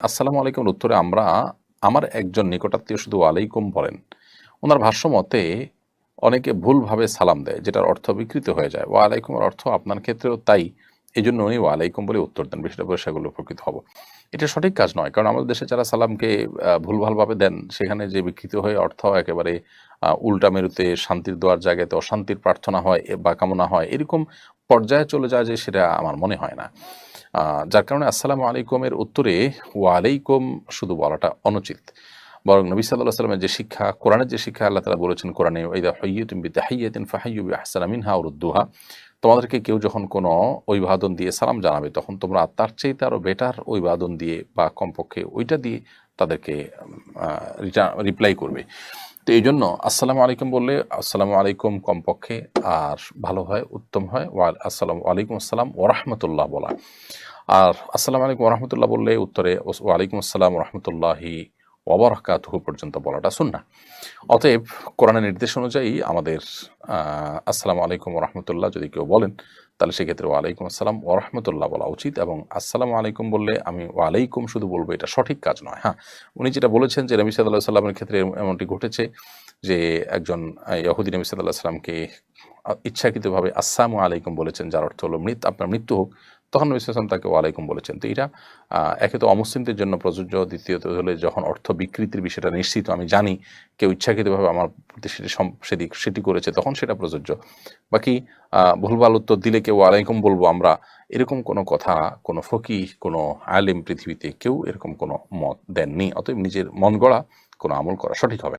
আসসালামু আলাইকুম উত্তরে আমরা আমার একজন নিকটাত্মীয় শুধু ওয়ালাইকুম বলেন। ওনার ভাষ্য মতে অনেকে ভুলভাবে সালাম দেয়, যেটার অর্থ বিকৃত হয়ে যায়। ওয়ালাইকুমের অর্থ আপনার ক্ষেত্রেও তাই এই জন্য উনি ওয়ালাইকুম বলে উত্তর দেন। বিষয়টা বলে সেগুলো উপকৃত হব। এটা সঠিক কাজ নয়, কারণ আমাদের দেশে যারা সালামকে ভুলভালভাবে দেন, সেখানে যে বিকৃত হয়ে অর্থ একেবারে উল্টা মেরুতে শান্তির দোয়ার জায়গাতে অশান্তির প্রার্থনা হয় বা কামনা হয়, এরকম পর্যায়ে চলে যায় যে সেটা আমার মনে হয় না। যার কারণে আসসালামু আলাইকুমের উত্তরে ওয়ালাইকুম শুধু বলাটা অনুচিত। বরং নবী সাল্লাহ সাল্লামের যে শিক্ষা, কোরআনের যে শিক্ষা, আল্লাহ তালা বলেছেন কোরআনে ইদা হইয়ুতুম বি তাহিয়াতিন ফাহাইয়ু বি আহসানা মিনহা তোমাদেরকে কেউ যখন কোনো অভিবাদন দিয়ে সালাম জানাবে, তখন তোমরা তার চাইতে আরও বেটার অভিবাদন দিয়ে বা কমপক্ষে ওইটা দিয়ে তাদেরকে রিপ্লাই করবে। তো এই জন্য আসসালামু আলাইকুম বললে আসসালামু আলাইকুম কমপক্ষে আর ভালো হয়, উত্তম হয়, ওয়া আসসালামু আলাইকুম আসসালাম ওরহমতুল্লাহ বলা। আর আসসালামু আলাইকুম রহমতুল্লাহ বললে উত্তরে ওয়ালাইকুম আসসালাম ওরহমতুল্লাহি ওবরাকাতুহু পর্যন্ত বলাটা সুন্না অতএব কোরআনের নির্দেশ অনুযায়ী আমাদের আসসালামু আলাইকুম ওরহমতুল্লাহ যদি কেউ বলেন, তাহলে সেক্ষেত্রে ওয়ালাইকুম আসসালাম ওরহমতুল্লাহ বলা উচিত এবং আসসালামু আলাইকুম বললে আমি ওয়ালাইকুম শুধু বলব, এটা সঠিক কাজ নয়। হ্যাঁ উনি যেটা বলেছেন যে নবী সাল্লাহ সাল্লামের ক্ষেত্রে এমনটি ঘটেছে যে একজন ইহুদি নবী সাল্লাহ সাল্লামকে ইচ্ছাকৃতভাবে আসসালামু আলাইকুম বলেছেন, যার অর্থ হলো মৃত আপনার মৃত্যু হোক। তখন নবী সাল্লাম তাকে ওয়ালাইকুম বলেছেন তো এটা একে তো অমুসলিমদের জন্য প্রযোজ্য, দ্বিতীয়ত হলে যখন অর্থ বিকৃতির বিষয়টা নিশ্চিত, আমি জানি, কেউ ইচ্ছাকৃতভাবে আমার প্রতি সেটি সেটি সেটি করেছে, তখন সেটা প্রযোজ্য বাকি ভুলভাল উত্তর দিলে কেউ ওয়ালাইকুম বলব আমরা, এরকম কোনো কথা, কোনো ফকি কোনো আলেম পৃথিবীতে কেউ এরকম কোনো মত দেননি, অতএব নিজের মন গড়া কোনো আমল করা সঠিক হবে।